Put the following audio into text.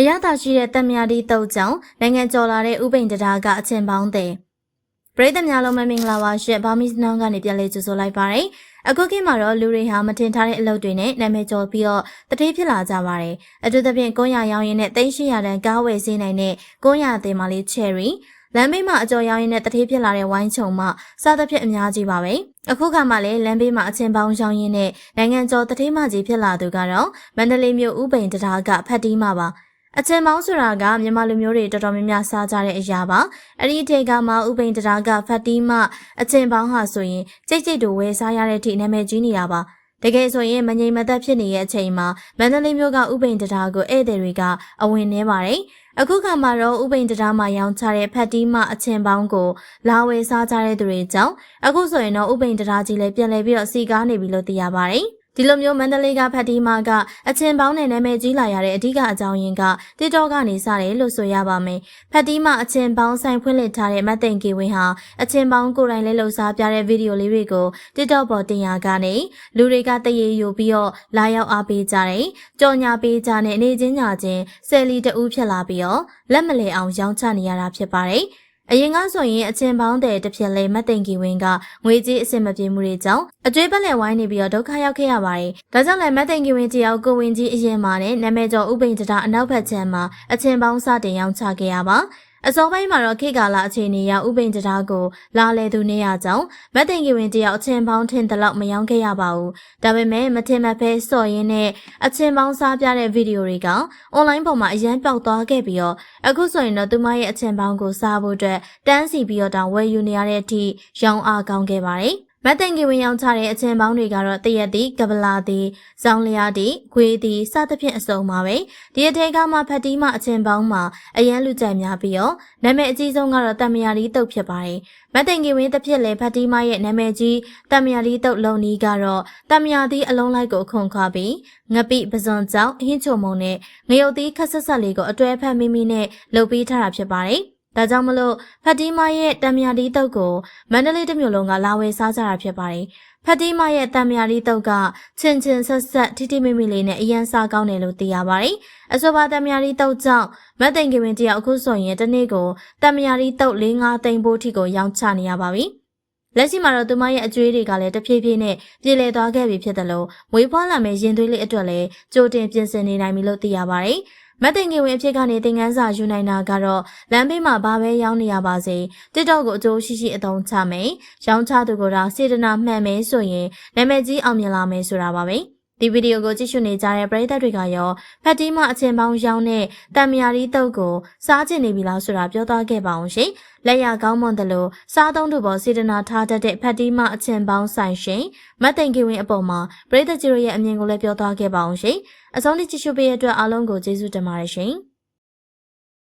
အရသာရှိတဲ့တက်မြတီတုတ်ကြောင့်နိုင်ငံကျော်လာတဲ့ဥပိန်တရားကအချင်းပေါင်းတဲ့ပရိသတ်များလုံးမမင်္ဂလာပါရှင့်ဘာမီစနောင်းကနေပြန်လေးကြိုဆိုလိုက်ပါရယ်အခုခေတ်မှာတော့လူတွေဟာမတင်ထားတဲ့အလုပ်တွေနဲ့နာမည်ကျော်ပြီးတော့တတိဖြစ်လာကြပါတယ်အထူးသဖြင့်ကိုရရောင်းရင်နဲ့300တန်ကားဝယ်စေးနိုင်တဲ့ကိုရအသေးမလေး cherry လမ်းဘေးမှာအကျော်ရောင်းရင်နဲ့တတိဖြစ်လာတဲ့ဝိုင်းချုံမှစားသဖြင့်အများကြီးပါပဲအခုခါမှလည်းလမ်းဘေးမှာအချင်းပေါင်းရောင်းရင်နဲ့နိုင်ငံကျော်တတိမကြီးဖြစ်လာသူကတော့မန္တလေးမြို့ဥပိန်တရားကဖတ်တီးမှာပါ အချင်းပေါင်းဆိုတာကမြန်မာလူမျိုးတွေတော်တော်များများစားကြတဲ့အရာပါအဲ့ဒီထေကမှာဥပိန်တရားကဖတ်တီးမှအချင်းပေါင်းဟာဆိုရင်ကြိတ်ကြိတ်တို့ဝယ်စားရတဲ့အထိနာမည်ကြီးနေတာပါတကယ်ဆိုရင်မငြိမ်မသက်ဖြစ်နေတဲ့အချိန်မှာမန္တလေးမြို့ကဥပိန်တရားကိုဧည့်သည်တွေကအဝင်နေပါတယ်အခုခါမှာတော့ဥပိန်တရားမှာရောင်းချတဲ့ဖတ်တီးမှအချင်းပေါင်းကိုလာဝယ်စားကြတဲ့သူတွေကြောင့်အခုဆိုရင်တော့ဥပိန်တရားကြီးလည်းပြန်လည်ပြီးတော့စီကားနေပြီလို့သိရပါတယ် ဒီလိုမျိုးမန္တလေးကဖတ်တီမာကအချင်းပေါင်းနဲ့နာမည်ကြီးလာရတဲ့အဓိကအကြောင်းရင်းကတစ်တော့ကနေစတယ်လို့ဆိုရပါမယ်။ဖတ်တီမာအချင်းပေါင်းဆိုင်ဖွင့်လှစ်ထားတဲ့မတ်သိန်ကီဝင်းဟာအချင်းပေါင်းကိုယ်တိုင်လေးလှုပ်ရှားပြတဲ့ဗီဒီယိုလေးတွေကိုတစ်တော့ပေါ်တင်ရကနေလူတွေကတရေယူပြီးတော့လာရောက်အားပေးကြတယ်။ကြော်ညာပေးကြတဲ့အနေချင်းညာချင်းဆယ်လီတူးဖြစ်လာပြီးတော့လက်မလဲအောင်ရောင်းချနေရတာဖြစ်ပါတယ်။ အရင်ကဆိုရင်အချင်းပေါင်းတဲ့တစ်ဖြစ်လေမတ်သိန်ကီဝင်းကငွေကြေးအဆင်မပြေမှုတွေကြောင့်အကျွေးပတ်လည်ဝိုင်းနေပြီးတော့ဒုက္ခရောက်ခဲ့ရပါတယ်။ဒါကြောင့်လည်းမတ်သိန်ကီဝင်းတယောက်ကိုဝင်ကြီးအရင်မှာနဲ့နာမည်ကျော်ဥပိန်တတာအနောက်ဘက်ခြမ်းမှာအချင်းပေါင်းစတင်ရောင်းချခဲ့ရပါ အစောပိုင်းမှာတော့ခေတ်ကာလအခြေအနေအရဥပိန်တရားကိုလာလေသူနေရကြောင်းမတ်တင်ကီဝင်တယောက်အချင်းပေါင်းထင်တယ်လို့မယောင်းခဲ့ရပါဘူး။ဒါပေမဲ့မထင်မှတ်ဖဲစော်ရင်းနဲ့အချင်းပေါင်းစားပြတဲ့ဗီဒီယိုတွေကအွန်လိုင်းပေါ်မှာအရန်ပျောက်သွားခဲ့ပြီးတော့အခုဆိုရင်တော့သူမရဲ့အချင်းပေါင်းကိုစားဖို့အတွက်တန်းစီပြီးတော့တောင်ဝယ်ယူနေရတဲ့အထိရောင်းအားကောင်းခဲ့ပါတယ်။ မတ်တန်ကီဝင်ရောင်းချတဲ့အချင်းပေါင်းတွေကတော့တရက်တီကပလာတီဇောင်းလျားတီခွေးတီစသဖြင့်အစုံပါပဲဒီအထက်ကမှဖတ်တီးမှအချင်းပေါင်းမှာအရန်လူကြိုက်များပြီးတော့နာမည်အကြီးဆုံးကတော့တမယာလီတုတ်ဖြစ်ပါတယ်မတ်တန်ကီဝင်တစ်ဖြစ်လေဖတ်တီးမရဲ့နာမည်ကြီးတမယာလီတုတ်လုံနီးကတော့တမယာတီအလုံးလိုက်ကိုခုန်ခွာပြီးငပိပဇွန်ကြောင့်အဟင်းချုံမုံနဲ့ငရုတ်သီးခက်ဆက်ဆက်လေးကိုအတွဲဖက်မိမိနဲ့လှုပ်ပေးထားတာဖြစ်ပါတယ် ဒါကြောင့်မလို့ဖတ်တီမာရဲ့တံမြာဒီတုတ်ကိုမန္တလေးတစ်မြို့လုံးကလာဝယ်စားကြတာဖြစ်ပါတယ်။ဖတ်တီမာရဲ့တံမြာဒီတုတ်ကချင်ချင်ဆက်ဆက်ထိထိမိမိလေးနဲ့အရန်စားကောင်းတယ်လို့သိရပါတယ်။အဆိုပါတံမြာဒီတုတ်ကြောင့်မတ်သိန်ကဝင်တယောက်အခုဆိုရင်တနေ့ကိုတံမြာဒီတုတ်၄၅သိန်းပိုးထိကိုရောင်းချနေရပါပြီ။လက်ရှိမှာတော့သူမရဲ့အကျွေးတွေကလည်းတဖြည်းဖြည်းနဲ့ပြေလည်သွားခဲ့ပြီဖြစ်တယ်လို့မွေးဖွားလာမဲ့ရင်သွေးလေးအတွက်လည်းကြိုတင်ပြင်ဆင်နေနိုင်ပြီလို့သိရပါတယ်။ မတ်တင်ငယ်ဝင်အဖြစ်ကနေသင်ခန်းစာယူနိုင်တာကတော့လမ်းဘေးမှာဘာပဲရောင်းနေရပါစေတစ်တော့ကိုအကျိုးရှိရှိအသုံးချမယ်ရောင်းချသူကတော့စေတနာမှန်မယ်ဆိုရင်နာမည်ကြီးအောင်မြင်လာမယ်ဆိုတာပါပဲ ဒီဗီဒီယိုကိုကြည့်ရှုနေကြတဲ့ပရိသတ်တွေကရောဖတ်တီးမအချင်းပေါင်းရောင်းတဲ့တံမြာရီတုတ်ကိုစားကျင်နေပြီလားဆိုတာပြောသားခဲ့ပါအောင်ရှင်။လက်ရကောင်းမွန်တယ်လို့စားသုံးသူပေါ်စေတနာထားတတ်တဲ့ဖတ်တီးမအချင်းပေါင်းဆိုင်ရှင်မတ်တိန်ကဝင်အပေါ်မှာပရိသတ်ကြီးရဲ့အမြင်ကိုလည်းပြောသားခဲ့ပါအောင်ရှင်။အဆုံးထိကြည့်ရှုပေးတဲ့အတွက်အားလုံးကိုကျေးဇူးတင်ပါတယ်ရှင်။